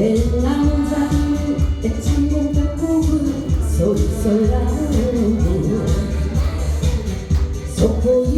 때는 남자 내 창문 닫고 소리 솔라 속보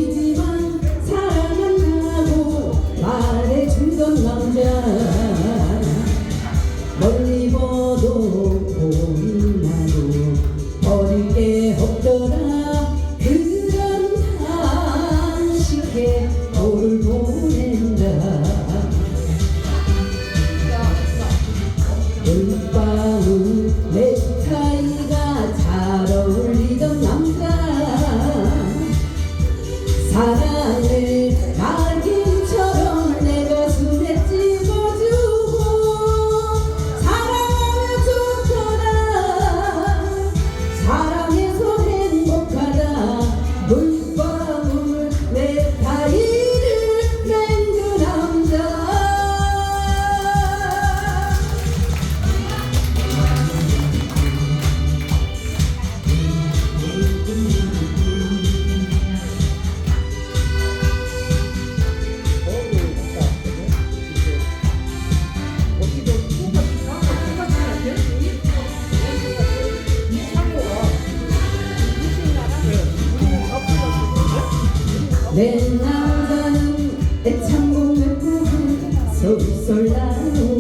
내 나라는 애창곡을 부분 소리솔 나는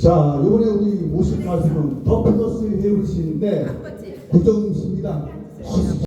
자, 이번에 우리 모실 가수는 더 플러스 회원신인데 구정입니다.